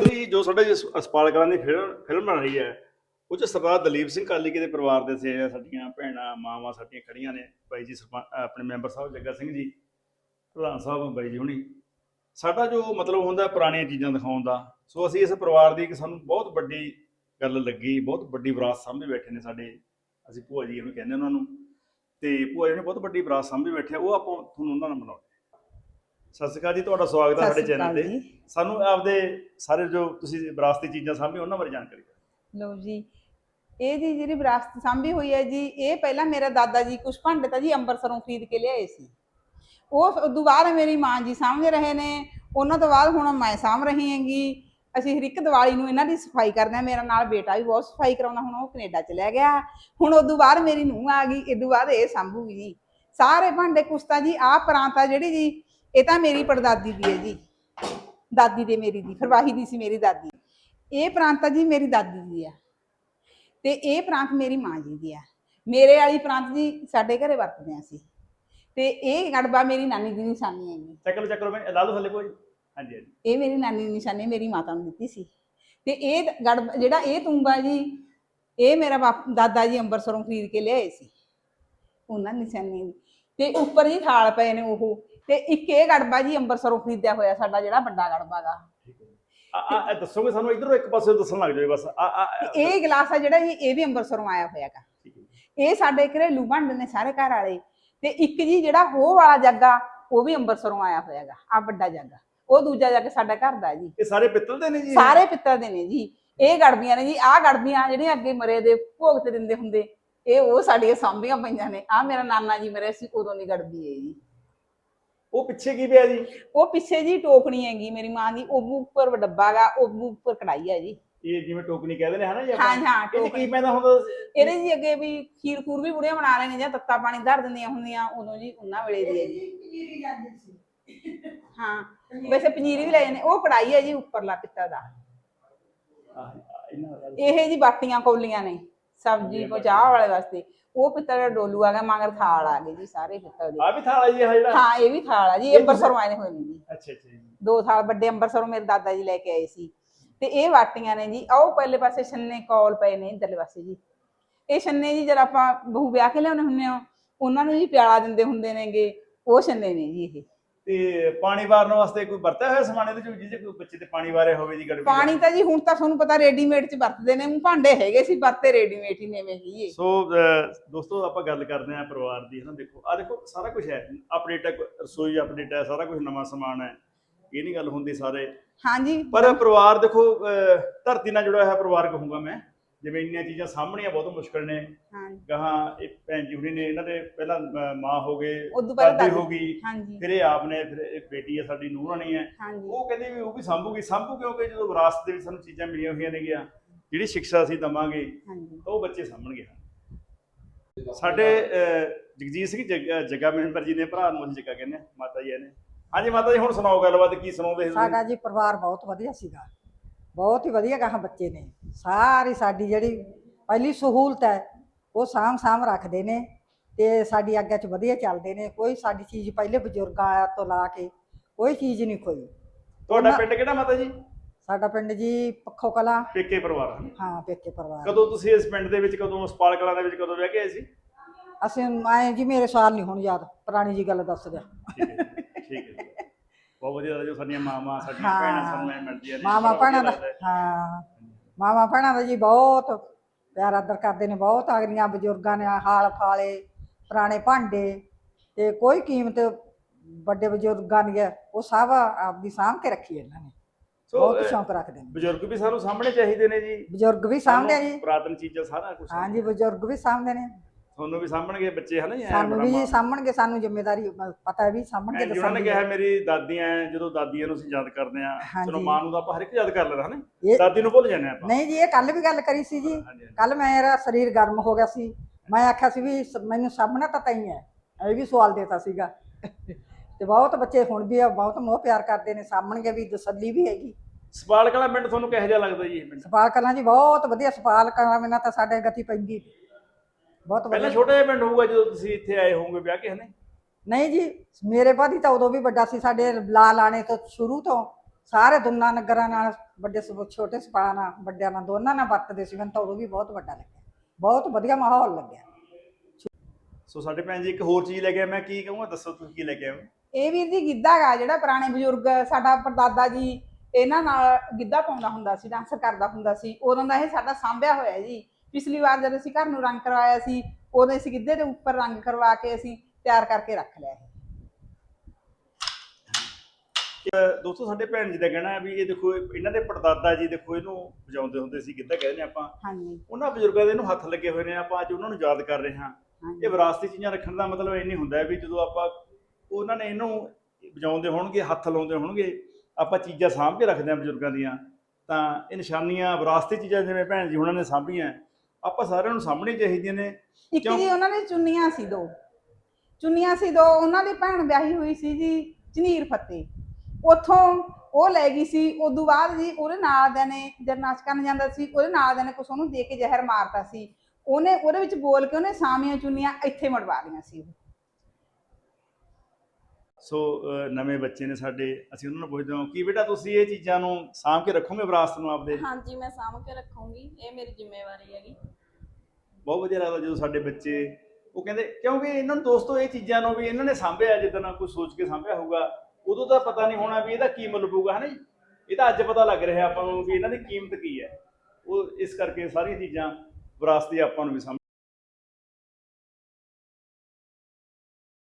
ਜੀ ਜੋ ਸਾਡੇ ਅਸਪਾਲ ਕਲਾਂ ਦੀ ਫਿਲਮ ਫਿਲਮ ਬਣ ਰਹੀ ਹੈ, ਉਹ ਚ ਸਰਦਾਰ ਦਲੀਪ ਸਿੰਘ ਕਾਲੀ ਕੇ ਦੇ ਪਰਿਵਾਰ ਦੇ ਸੇ ਸਾਡੀਆਂ ਭੈਣਾਂ, ਮਾਵਾਂ ਸਾਡੀਆਂ ਖੜੀਆਂ ਨੇ, ਬਾਈ ਜੀ ਸਰਪੰਚ ਆਪਣੇ ਮੈਂਬਰ ਸਾਹਿਬ ਜੱਗਾ ਸਿੰਘ ਜੀ, ਪ੍ਰਧਾਨ ਸਾਹਿਬ, ਬਾਈ ਜੀ ਹੁਣੀ। ਸਾਡਾ ਜੋ ਮਤਲਬ ਹੁੰਦਾ ਪੁਰਾਣੀਆਂ ਚੀਜ਼ਾਂ ਦਿਖਾਉਣ ਦਾ, ਸੋ ਅਸੀਂ ਇਸ ਪਰਿਵਾਰ ਦੀ ਇੱਕ ਸਾਨੂੰ ਬਹੁਤ ਵੱਡੀ ਗੱਲ ਲੱਗੀ, ਬਹੁਤ ਵੱਡੀ ਵਿਰਾਸਤ ਸਾਹਮਣੇ ਬੈਠੇ ਨੇ ਸਾਡੇ, ਅਸੀਂ ਭੂਆ ਜੀ ਇਹਨੂੰ ਕਹਿੰਦੇ ਉਹਨਾਂ ਨੂੰ, ਤੇ ਭੂਆ ਜੀ ਨੇ ਬਹੁਤ ਵੱਡੀ ਵਿਰਾਸਤ ਸਾਹਮਣੇ ਬੈਠੇ ਆ ਉਹ ਆਪਾਂ ਤੁਹਾਨੂੰ ਉਹਨਾਂ ਨਾਲ ਮਿਲਾਉਂਦੇ ਸਤਿ ਸ਼੍ਰੀ ਅਕਾਲ ਜੀ ਤੁਹਾਡਾ ਸਵਾਗਤ ਹੈ ਸਾਡੇ ਚੈਨਲ ਤੇ। ਸਾਨੂੰ ਆਪਦੇ ਸਾਰੇ ਜੋ ਤੁਸੀਂ ਵਿਰਾਸਤੀ ਚੀਜ਼ਾਂ ਸਾਹਮਣੇ ਉਹਨਾਂ ਬਾਰੇ ਜਾਣਕਾਰੀ ਦਿਓ। ਲਓ ਜੀ ਇਹ ਜੀ ਜਿਹੜੀ ਵਿਰਾਸਤ ਸਾਂਭੀ ਹੋਈ ਹੈ ਜੀ ਇਹ ਪਹਿਲਾਂ ਮੇਰਾ ਦਾਦਾ ਜੀ ਕੁਛ ਭਾਂਡੇ ਤਾਂ ਜੀ ਅੰਮ੍ਰਿਤਸਰੋਂ ਖਰੀਦ ਕੇ ਲਿਆਏ ਸੀ। ਉਹ ਬਾਅਦ ਮੇਰੀ ਮਾਂ ਜੀ ਸਾਂਭ ਰਹੇ ਨੇ ਉਹਨਾਂ ਤੋਂ ਬਾਅਦ ਹੁਣ ਮੈਂ ਸਾਂਭ ਰਹੀ ਹੈਗੀ। ਅਸੀਂ ਹਰ ਇੱਕ ਦੀਵਾਲੀ ਨੂੰ ਇਹਨਾਂ ਦੀ ਸਫ਼ਾਈ ਕਰਦੇ ਹਾਂ ਮੇਰਾ ਨਾਲ ਬੇਟਾ ਵੀ ਬਹੁਤ ਸਫ਼ਾਈ ਕਰਾਉਂਦਾ ਹੁਣ ਉਹ ਕੈਨੇਡਾ ਚਲਿਆ ਗਿਆ। ਹੁਣ ਉਦੋਂ ਬਾਅਦ ਮੇਰੀ ਨੂੰਹ ਆ ਗਈ ਇਦੋਂ ਬਾਅਦ ਇਹ ਸਾਂਭੂਗੀ ਜੀ। ਸਾਰੇ ਭਾਂਡੇ ਕੁਛ ਤਾਂ ਜੀ ਆਹ ਪ੍ਰਾਂਤ ਆ ਜਿਹੜੀ ਜੀ ਇਹ ਤਾਂ ਮੇਰੀ ਪੜਦਾਦੀ ਦੀ ਹੈ ਜੀ। ਦਾਦੀ ਦੇ ਮੇਰੀ ਦੀ ਫਰਵਾਹੀ ਦੀ ਸੀ ਮੇਰੀ ਦਾਦੀ। ਇਹ ਪ੍ਰਾਂਤ ਜੀ ਮੇਰੀ ਦਾਦੀ ਦੀ ਆ ਤੇ ਇਹ ਪ੍ਰਾਂਤ ਮੇਰੀ ਮਾਂ ਜੀ ਦੀ ਆ ਮੇਰੇ ਵਾਲੀ ਪ੍ਰਾਂਤ ਜੀ ਸਾਡੇ ਘਰੇ ਵਰਤਦੇ ਆ ਸੀ ਤੇ ਇਹ ਗੜਬਾ ਮੇਰੀ ਨਾਨੀ ਦੀ ਨਿਸ਼ਾਨੀ ਚੱਕ ਲਓ ਚੱਕ ਲਓ ਮੈਂ ਲਾ ਲਓ ਥੱਲੇ ਕੋਈ। ਹਾਂਜੀ ਹਾਂਜੀ। ਇਹ ਮੇਰੀ ਨਾਨੀ ਦੀ ਨਿਸ਼ਾਨੀ ਮੇਰੀ ਮਾਤਾ ਨੂੰ ਦਿੱਤੀ ਸੀ। ਤੇ ਇਹ ਗੜਬਾ ਜਿਹੜਾ ਇਹ ਤੁੰਬਾ ਜੀ ਇਹ ਮੇਰਾ ਬਾਪ ਦਾਦਾ ਜੀ ਅੰਮ੍ਰਿਤਸਰੋਂ ਖਰੀਦ ਕੇ ਲਿਆਏ ਸੀ। ਉਹਨਾਂ ਨਿਸ਼ਾਨੀ ਦੀ। ਤੇ ਉੱਪਰ ਜੀ ਥਾਲ ਪਏ ਨੇ ਉਹ। ਤੇ ਇੱਕ ਇਹ ਗੜਬਾ ਜੀ ਅੰਮ੍ਰਿਤਸਰੋਂ ਖਰੀਦਿਆ ਹੋਇਆ ਸਾਡਾ ਜਿਹੜਾ ਵੱਡਾ ਗੜਬਾ ਗਾ। ਆ ਆ ਇਹ ਦੱਸੋਗੇ ਸਾਨੂੰ ਇਧਰੋਂ ਇੱਕ ਪਾਸੇ ਦੱਸਣ ਲੱਗ ਜਾਓ ਬਸ। ਆ ਆ ਇਹ ਗਲਾਸ ਆ ਜਿਹੜਾ ਜੀ ਇਹ ਵੀ ਅੰਮ੍ਰਿਤਸਰੋਂ ਆਇਆ ਹੋਇਆ ਗਾ। ਠੀਕ ਹੈ ਜੀ। ਇਹ ਸਾਡੇ ਘਰੇਲੂ ਭਾਂਡੇ ਨੇ ਸਾਰੇ ਘਰ ਵਾਲੇ। ਤੇ ਇੱਕ ਜੀ ਜਿਹੜਾ ਹੋ ਵਾਲਾ ਜੱਗਾ ਉਹ ਵੀ ਅੰਮ੍ਰਿਤਸਰੋਂ ਆਇਆ ਹੋਇਆਗਾ ਆ ਵੱਡਾ ਜੱਗਾ। ਉਹ ਦੂਜਾ ਜੱਗ ਸਾਡਾ ਘਰ ਦਾ ਜੀ। ਇਹ ਸਾਰੇ ਪਿੱਤਲ ਦੇ ਨੇ ਜੀ ਸਾਰੇ ਪਿੱਤਲ ਦੇ ਨੇ ਜੀ। ਇਹ ਗੜਬੀਆਂ ਨੇ ਜੀ ਆਹ ਗੜਬੀਆਂ ਜਿਹੜੀਆਂ ਅੱਗੇ ਮਰੇ ਦੇ ਭੋਗ ਤੇ ਦਿੰਦੇ ਹੁੰਦੇ ਇਹ ਉਹ ਸਾਡੀਆਂ ਸਾਂਭੀਆਂ ਪਈਆਂ ਨੇ। ਆ ਮੇਰਾ ਨਾਨਾ ਜੀ ਮਰੇ ਸੀ ਉਦੋਂ ਦੀ ਗੜਬੀ ਹੈ ਜੀ। ਉਹ ਪਿੱਛੇ ਕੀ ਪਿਆ ਜੀ? ਉਹ ਪਿੱਛੇ ਜੀ ਟੋਕਣੀ ਹੈਗੀ ਮੇਰੀ ਮਾਂ ਦੀ ਉਹ ਉੱਪਰ ਡੱਬਾ ਗਾ ਉਹ ਉੱਪਰ ਕੜਾਈ ਹੈ ਜੀ। ਇਹ ਜਿਵੇਂ ਟੋਕਨੀ ਕਹਿੰਦੇ ਨੇ ਹਨਾ ਜੀ ਹਾਂ ਹਾਂ ਇਹ ਟੋਕਣੀ ਕੀ ਪੈਂਦਾ ਹੁੰਦਾ? ਇਹਦੇ ਜੀ ਅੱਗੇ ਵੀ ਖੀਰ ਖੂਰ ਵੀ ਬੁੜੀਆਂ ਬਣਾ ਲੈਣੇ ਜਾਂ ਤੱਤਾ ਪਾਣੀ ਧਰ ਦਿੰਦੀਆਂ ਹੁੰਦੀਆਂ ਉਦੋਂ ਜੀ ਉਹਨਾਂ ਵੇਲੇ ਦੀ ਹੈ ਜੀ। ਹਾਂ ਵੈਸੇ ਪਨੀਰੀ ਵੀ ਲੈ ਜਾਂਦੇ ਉਹ ਕੜਾਈ ਹੈ ਜੀ ਉੱਪਰਲਾ ਪਿੱਤਲ ਦਾ। ਇਹ ਜੀ ਬਾਟੀਆਂ ਕੌਲੀਆਂ ਨੇ ਸਬਜ਼ੀ ਕੋ ਚਾਹ ਵਾਲੇ ਵਾਸਤੇ। ਉਹ ਪਿੱਤਲ ਦਾ ਡੋਲੂ ਆ ਗਿਆ ਮਗਰ ਥਾਲ ਆ ਗਏ ਜੀ ਸਾਰੇ ਪਿੱਤਲ ਦੇ। ਆ ਵੀ ਥਾਲਾ ਜੀ ਆਹ ਜਿਹੜਾ? ਹਾਂ ਇਹ ਵੀ ਥਾਲ ਆ ਜੀ ਇਹ ਅੰਬਰਸਰੋਂ ਆਏ ਹੋਏ ਨੇ ਜੀ। ਅੱਛਾ ਅੱਛਾ ਜੀ। ਦੋ ਥਾਲ ਵੱਡੇ ਅੰਬਰਸਰੋਂ ਮੇਰੇ ਦਾਦਾ ਜੀ ਲੈ ਕੇ ਆਏ ਸੀ। ਤੇ ਇਹ ਬਾਟੀਆਂ ਨੇ ਜੀ ਆਹ ਉਹ ਪਹਿਲੇ ਪਾਸੇ ਛੰਨੇ ਕੌਲ ਪਏ ਨੇ ਇਧਰਲੇ ਪਾਸੇ ਜੀ। ਇਹ ਛੰਨੇ ਜੀ ਜਦ ਆਪਾਂ ਬਹੂ ਵਿਆਹ ਕੇ ਲਿਆਉਣੇ ਹੁੰਨੇ ਆ ਉਹਨਾਂ ਨੂੰ ਜੀ ਪਿਆਲਾ ਦਿੰਦੇ ਹੁੰਦੇ ਨੇਗੇ ਉਹ ਛੰਨੇ ਨੇ ਜੀ ਇਹ। ਤੇ ਪਾਣੀ ਵਾਰਨ ਵਾਸਤੇ ਕੋਈ ਵਰਤਿਆ ਹੋਇਆ ਸਮਾਨ ਇਹਦੇ ਚ ਜਿਹਦੇ ਕੋਈ ਬੱਚੇ ਤੇ ਪਾਣੀ ਵਾਰਿਆ ਹੋਵੇ ਜੀ ਗੜਬੀ ਪਾਣੀ ਤਾਂ ਜੀ ਹੁਣ ਤਾਂ ਤੁਹਾਨੂੰ ਪਤਾ ਰੈਡੀਮੇਡ ਚ ਵਰਤਦੇ ਨੇ ਊਂ ਭਾਂਡੇ ਹੈਗੇ ਸੀ ਵਰਤੇ ਰੈਡੀਮੇਡ ਹੀ ਨੇਵੇਂ ਇਹ ਸੋ ਦੋਸਤੋ ਆਪਾਂ ਗੱਲ ਕਰਦੇ ਆਂ ਪਰਿਵਾਰ ਦੀ ਹਨਾ ਦੇਖੋ ਆ ਦੇਖੋ ਸਾਰਾ ਕੁਝ ਹੈ ਅਪਡੇਟ ਹੈ ਰਸੋਈ ਅਪਡੇਟ ਹੈ ਸਾਰਾ ਕੁਝ ਨਵਾਂ ਸਮਾਨ ਹੈ ਇਹ ਨਹੀਂ ਗੱਲ ਹੁੰਦੀ ਸਾਰੇ। ਹਾਂਜੀ। ਪਰ ਪਰਿਵਾਰ ਦੇਖੋ ਧਰਤੀ ਨਾਲ ਜੁੜਿਆ ਹੋਇਆ ਪਰਿਵਾਰ ਕਹੂੰਗਾ ਮੈਂ। ਜਿਵੇਂ ਇੰਨੀਆਂ ਚੀਜ਼ਾਂ ਸਾਹਮਣੀਆਂ ਬਹੁਤ ਮੁਸ਼ਕਲ ਨੇ। ਹਾਂਜੀ। ਗਾਹਾਂ ਇਹ ਭੈਣ ਜੀ ਹੁਣੀ ਨੇ ਇਹਨਾਂ ਦੇ ਪਹਿਲਾਂ ਅਹ, ਮਾਂ ਹੋ ਗਏ ਉਦੋਂ ਪਹਿਲਾਂ ਦਾਦੀ। ਹੋ ਗਈ ਹਾਂਜੀ। ਫਿਰ ਇਹ ਆਪ ਨੇ ਫਿਰ ਇੱਕ ਬੇਟੀ ਹੈ ਸਾਡੀ ਨੂੰਹ ਰਾਣੀ ਹੈ। ਹਾਂਜੀ। ਉਹ ਕਹਿੰਦੇ ਵੀ ਉਹ ਵੀ ਸੰਭੂਗੀ ਸੰਭੂ ਕਿਉਂਕਿ ਜਦੋਂ ਵਿਰਾਸਤ ਦੇ ਵਿੱਚ ਸਾਨੂੰ ਚੀਜ਼ਾਂ ਮਿਲੀਆਂ ਹੋਈਆਂ ਨੇਗੀਆਂ ਜਿਹੜੀ ਸਿੱਖਿਆ ਅਸੀਂ ਦਵਾਂਗੇ ਹਾਂਜੀ। ਤਾਂ ਉਹ ਬੱਚੇ ਸਾਂਭਣਗੇ ਸਾਡੇ ਅਹ, ਜਗਜੀਤ ਸਿੰਘ ਜੱਗਾ ਜੱਗਾ ਮੈਂਬਰ ਜੀ ਨੇ ਭਰਾ ਨੂੰ ਅਸੀਂ ਜੱਗਾ ਕਹਿੰਦੇ ਆ ਮਾਤਾ ਜੀ ਨੇ ਹਾਂਜੀ ਮਾਤਾ ਜੀ ਹੁਣ ਸੁਣਾਓ ਗੱਲਬਾਤ ਕੀ ਸੁਣਾਉਂਦੇ ਤੁਸੀਂ? ਸਾਡਾ ਜੀ ਪਰਿਵਾਰ ਬਹੁਤ ਵਧੀਆ ਸੀਗਾ। ਬਹੁਤ ਹੀ ਵਧੀਆ ਗਾਹਾਂ ਬੱਚੇ ਨੇ। ਸਾਰੀ ਸਾਡੀ ਜਿਹੜੀ ਪਹਿਲੀ ਸਹੂਲਤ ਹੈ ਉਹ ਸਾਂਭ ਸਾਂਭ ਰੱਖਦੇ ਨੇ ਤੇ ਸਾਡੀ ਅੱਗੇ ਚ ਵਧੀਆ ਚੱਲਦੇ ਨੇ। ਕੋਈ ਸਾਡੀ ਚੀਜ਼ ਪਹਿਲੇ ਬਜ਼ੁਰਗਾਂ ਤੋਂ ਲਾ ਕੇ ਕੋਈ ਚੀਜ਼ ਨਹੀਂ ਖੋਈ। ਤੁਹਾਡਾ ਪਿੰਡ ਕਿਹੜਾ ਮਾਤਾ ਜੀ? ਸਾਡਾ ਪਿੰਡ ਜੀ ਪੱਖੋ ਕਲਾ। ਪੇਕੇ ਪਰਿਵਾਰ। ਹਨ। ਹਾਂ ਪੇਕੇ ਪਰਿਵਾਰ। ਕਦੋਂ ਤੁਸੀਂ ਇਸ ਪਿੰਡ ਦੇ ਵਿੱਚ ਕਦੋਂ ਸਪਾਲ ਕਲਾਂ ਦੇ ਵਿੱਚ ਕਦੋਂ ਵਿਆਹ ਕੇ ਆਏ ਸੀ? ਅਸੀਂ ਆਏ ਜੀ ਮੇਰੇ ਸਾਲ ਨਹੀਂ ਹੁਣ ਯਾਦ ਪੁਰਾਣੀ ਜੀ ਗੱਲ ਦੱਸ ਦਿਆ। ਠੀਕ ਹੈ ਜੀ, ਠੀਕ ਹੈ ਜੀ। ਬਹੁਤ ਵਧੀਆ ਲੱਗਦਾ ਜੋ ਸਾਡੀਆਂ ਮਾਵਾਂ ਸਾਡੀਆਂ। ਭੈਣਾਂ ਸਾਨੂੰ ਐਂ ਮਿਲਦੀਆਂ ਨੇ ਮਾਮਾ ਬੜਾ ਭੈਣਾਂ ਦਾ ਹੈ। ਮਾਮਾ ਭੈਣਾਂ ਦਾ ਜੀ ਬਹੁਤ ਪਿਆਰ ਆਦਰ ਕਰਦੇ ਨੇ ਬਹੁਤ ਅਗਲੀਆਂ ਬਜ਼ੁਰਗਾਂ ਨੇ ਹਾਲ ਫਾਲੇ ਪੁਰਾਣੇ ਭਾਂਡੇ ਤੇ ਕੋਈ ਕੀਮਤ ਵੱਡੇ ਬਜ਼ੁਰਗਾਂ ਦੀ ਹੈ ਉਹ ਸਭ ਆਪਦੀ ਸਾਂਭ ਕੇ ਰੱਖੀ ਇਹਨਾਂ ਨੇ। ਬਹੁਤ ਸ਼ੌਂਕ ਰੱਖਦੇ ਨੇ। ਬਜ਼ੁਰਗ ਵੀ ਸਾਨੂੰ ਸਾਹਮਣੇ ਚਾਹੀਦੇ ਨੇ ਜੀ। ਬਜ਼ੁਰਗ ਵੀ ਆ ਜੀ। ਪੁਰਾਤਨ ਚੀਜ਼ਾਂ ਸਾਰਾ ਕੁਝ ਹਾਂਜੀ ਬਜ਼ੁਰਗ ਵੀ ਸਾਂਭਦੇ ਨੇ। ਤੁਹਾਨੂੰ ਵੀ ਸਾਹਮਣਗੇ ਬੱਚੇ ਹਨਾ ਸਾਨੂੰ ਵੀ ਸਾਂਭਣਗੇ ਸਾਨੂੰ ਜ਼ਿੰਮੇਵਾਰੀ ਪਤਾ ਹੈ ਵੀ ਸਾਂਭਣਗੇ ਐਂ ਜਿਵੇਂ ਨੇ ਦੱਸਣਗੇ ਕਿਹਾ ਮੇਰੀ ਦਾਦੀਆਂ ਜਦੋਂ ਦਾਦੀਆਂ ਨੂੰ ਅਸੀਂ ਯਾਦ ਕਰਦੇ ਆ। ਚਲੋ ਮਾਂ ਨੂੰ ਤਾਂ ਆਪਾਂ ਹਰ ਇੱਕ ਯਾਦ ਕਰ ਲੈਂਦਾ ਹਨਾ ਦਾਦੀ ਨੂੰ ਭੁੱਲ ਜਾਂਦੇ ਆਪਾਂ। ਨਹੀਂ ਜੀ ਇਹ ਕੱਲ ਵੀ ਗੱਲ ਕਰੀ ਸੀ ਜੀ। ਕੱਲ ਮੇਰਾ ਸਰੀਰ ਗਰਮ ਹੋ ਗਿਆ ਸੀ। ਮੈਂ ਆਖਿਆ ਸੀ ਵੀ ਮੈਨੂੰ ਸਾਹਮਣਾ ਤਾਂ ਤਈ ਹੈ ਇਹ ਵੀ ਸਵਾਲ ਦੇਤਾ ਸੀਗਾ। ਤੇ ਬਹੁਤ ਬੱਚੇ ਹੁਣ ਵੀ ਆ ਬਹੁਤ ਮੋਹ ਪਿਆਰ ਕਰਦੇ ਨੇ ਸਾਹਮਣੇ ਵੀ ਤਸੱਲੀ ਵੀ ਹੈਗੀ। ਸਪਾਲ ਕਲਾ ਪਿੰਡ ਤੁਹਾਨੂੰ ਕਿਹੋ ਜਿਹਾ ਲੱਗਦਾ ਜੀ ਇਹ ਪਿੰਡ ਸਪਾਲ ਕਲਾਂ ਜੀ ਬਹੁਤ ਵਧੀਆ ਸਪਾਲ ਕਲਾਂ ਬਿਨਾਂ ਤਾਂ ਸਾਡੇ ਗਤੀ ਪੈਂਦੀ। ਬਹੁਤ ਪਹਿਲਾਂ ਵਧੀਆ। ਛੋਟਾ ਜਿਹਾ ਪਿੰਡ ਹੋਊਗਾ ਜਦੋਂ ਤੁਸੀਂ ਇੱਥੇ ਆਏ ਹੋਵੋਗੇ ਵਿਆਹ ਕੇ ਹਨੇ? ਨਹੀਂ ਜੀ ਮੇਰੇ ਬਾਦੀ ਤਾਂ ਉਦੋਂ ਵੀ ਵੱਡਾ ਸੀ ਸਾਡੇ ਲਾ ਲਾਣੇ ਤੋਂ ਸ਼ੁਰੂ ਤੋਂ। ਸਾਰੇ ਦੁੰਨਾ ਨਗਰਾਂ ਨਾਲ ਵੱਡੇ ਸਪ- ਛੋਟੇ ਸਪਾਲਾਂ ਨਾਲ ਵੱਡਿਆਂ ਨਾਲ ਦੋਨਾਂ ਨਾਲ ਵਰਤਦੇ ਸੀ ਮੈਨੂੰ ਤਾਂ ਉਦੋਂ ਵੀ ਬਹੁਤ ਵੱਡਾ ਲੱਗਿਆ। ਬਹੁਤ ਵਧੀਆ ਮਾਹੌਲ ਲੱਗਿਆ। ਸੋ ਸਾਡੇ ਭੈਣ ਜੀ ਇੱਕ ਹੋਰ ਚੀਜ਼ ਲੈ ਕੇ ਆਏ ਮੈਂ ਕੀ ਕਹੂੰਗਾ ਦੱਸੋ ਤੁਸੀਂ ਕੀ ਲੈ ਕੇ ਆਏ ਹੋ? ਇਹ ਵੀਰ ਜੀ ਗਿੱਧਾ ਗਾ ਜਿਹੜਾ ਪੁਰਾਣੇ ਬਜ਼ੁਰਗ ਸਾਡਾ ਪਰਦਾਦਾ ਜੀ ਇਹਨਾਂ ਨਾਲ ਗਿੱਧਾ ਪਾਉਂਦਾ ਹੁੰਦਾ ਸੀ ਡਾਂਸ ਕਰਦਾ ਹੁੰਦਾ ਸੀ। ਉਦੋਂ ਦਾ ਇਹ ਸਾਡਾ ਸਾਂਭਿਆ ਹੋਇਆ ਜੀ। ਪਿਛਲੀ ਵਾਰ ਜਦ ਅਸੀਂ ਘਰ ਨੂੰ ਰੰਗ ਕਰਵਾਇਆ ਸੀ ਉਦੋਂ ਅਸੀਂ ਗਿੱਧੇ ਦੇ ਉੱਪਰ ਰੰਗ ਕਰਵਾ ਕੇ ਅਸੀਂ ਤਿਆਰ ਕਰਕੇ ਰੱਖ ਲਿਆ ਇਹ। ਦੋਸਤੋ ਸਾਡੇ ਭੈਣ ਜੀ ਦਾ ਕਹਿਣਾ ਹੈ ਵੀ ਇਹ ਦੇਖੋ ਇਹ- ਇਹਨਾਂ ਦੇ ਪੜਦਾਦਾ ਜੀ ਦੇਖੋ ਇਹਨੂੰ ਵਜਾਉਂਦੇ ਹੁੰਦੇ ਸੀ ਕਿੱਦਾਂ ਕਹਿੰਦੇ ਆਪਾਂ। ਹਾਂਜੀ। ਉਹਨਾਂ ਬਜ਼ੁਰਗਾਂ ਦੇ ਇਹਨੂੰ ਹੱਥ ਲੱਗੇ ਹੋਏ ਨੇ ਆਪਾਂ ਅੱਜ ਉਹਨਾਂ ਨੂੰ ਯਾਦ ਕਰ ਰਹੇ ਹਾਂ। ਹਾਂਜੀ। ਇਹ ਵਿਰਾਸਤੀ ਚੀਜ਼ਾਂ ਰੱਖਣ ਦਾ ਮਤਲਬ ਇਹ ਨਹੀਂ ਹੁੰਦਾ ਵੀ ਜਦੋਂ ਆਪਾਂ ਉਹਨਾਂ ਨੇ ਇਹਨੂੰ ਵਜਾਉਂਦੇ ਹੋਣਗੇ ਹੱਥ ਲਾਉਂਦੇ ਹੋਣਗੇ ਆਪਾਂ ਚੀਜ਼ਾਂ ਸਾਂਭ ਕੇ ਰੱਖਦੇ ਹਾਂ ਬਜ਼ੁਰਗਾਂ ਦੀਆਂ ਤਾਂ ਇਹ ਨਿਸ਼ਾਨੀਆਂ ਵਿਰਾਸਤੀ ਚੀਜ਼ਾਂ ਜਿਵੇਂ ਭੈਣ ਜੀ ਉਹਨਾਂ ਨੇ ਸਾਂਭੀਆਂ ਆਪਾਂ ਸਾਰਿਆਂ ਨੂੰ ਸਾਂਭਣੀ ਚਾਹੀਦੀਆਂ ਨੇ। ਇੱਕ ਕਿਉਂ? ਜੀ ਉਹਨਾਂ ਨੇ ਚੁੰਨੀਆਂ ਸੀ ਦੋ। ਚੁੰਨੀਆਂ ਸੀ ਦੋ ਉਹਨਾਂ ਦੀ ਭੈਣ ਵਿਆਹੀ ਹੋਈ ਸੀ ਜੀ ਝਨੀਰ ਫੱਤੇ। ਉਥੋਂ ਉਹ ਲੈ ਗਈ ਸੀ ਉਦੋਂ ਬਾਅਦ ਜੀ ਉਹਦੇ ਨਾਲ ਦੇ ਨੇ ਜਦ ਨਾਚ ਕਰਨ ਜਾਂਦਾ ਸੀ ਉਹਦੇ ਨਾਲ ਦੇ ਨੇ ਕੁਛ ਉਹਨੂੰ ਦੇ ਕੇ ਜ਼ਹਿਰ ਮਾਰਤਾ ਸੀ। ਉਹਨੇ ਉਹਦੇ ਵਿੱਚ ਬੋਲ ਕੇ ਉਹਨੇ ਸਾਮੀਆਂ ਚੁੰਨੀਆਂ ਇੱਥੇ ਮੜਵਾ ਲਈਆਂ ਸੀ। ਉਹ ਸੋ ਅਹ ਨਵੇਂ ਬੱਚੇ ਨੇ ਸਾਡੇ ਅਸੀਂ ਉਹਨਾਂ ਨੂੰ ਪੁੱਛਦੇ ਹਾਂ ਕੀ ਬੇਟਾ ਤੁਸੀਂ ਇਹ ਚੀਜ਼ਾਂ ਨੂੰ ਸਾਂਭ ਕੇ ਰੱਖੋਗੇ ਵਿਰਾਸਤ ਨੂੰ ਆਪਦੇ? ਹਾਂਜੀ ਮੈਂ ਸਾਂਭ ਕੇ ਰੱਖੂੰਗੀ ਇਹ ਮੇਰੀ ਜ਼ਿੰਮੇਵਾਰੀ ਹੈਗੀ। ਬਹੁਤ ਵਧੀਆ ਲੱਗਦਾ ਜਦੋਂ ਸਾਡੇ ਬੱਚੇ ਉਹ ਕਹਿੰਦੇ, ਕਿਉਂਕਿ ਇਹਨਾਂ ਨੂੰ ਦੋਸਤੋ ਇਹ ਚੀਜ਼ਾਂ ਨੂੰ ਵੀ ਇਹਨਾਂ ਨੇ ਸਾਂਭਿਆ, ਜਿੱਦਾਂ ਕੋਈ ਸੋਚ ਕੇ ਸਾਂਭਿਆ ਹੋਊਗਾ, ਉਦੋਂ ਤਾਂ ਪਤਾ ਨਹੀਂ ਹੋਣਾ ਵੀ ਇਹਦਾ ਕੀ ਮਤਲਬ ਪਊਗਾ ਹਨਾ ਜੀ? ਇਹ ਤਾਂ ਅੱਜ ਪਤਾ ਲੱਗ ਰਿਹਾ ਆਪਾਂ ਨੂੰ ਵੀ ਇਹਨਾਂ ਦੀ ਕੀਮਤ ਕੀ ਹੈ। ਉਹ ਇਸ ਕਰਕੇ ਸਾਰੀਆਂ ਚੀਜ਼ਾਂ ਵਿਰਾਸਤੀ ਆਪਾਂ ਨੂੰ ਵੀ ਸਮਝ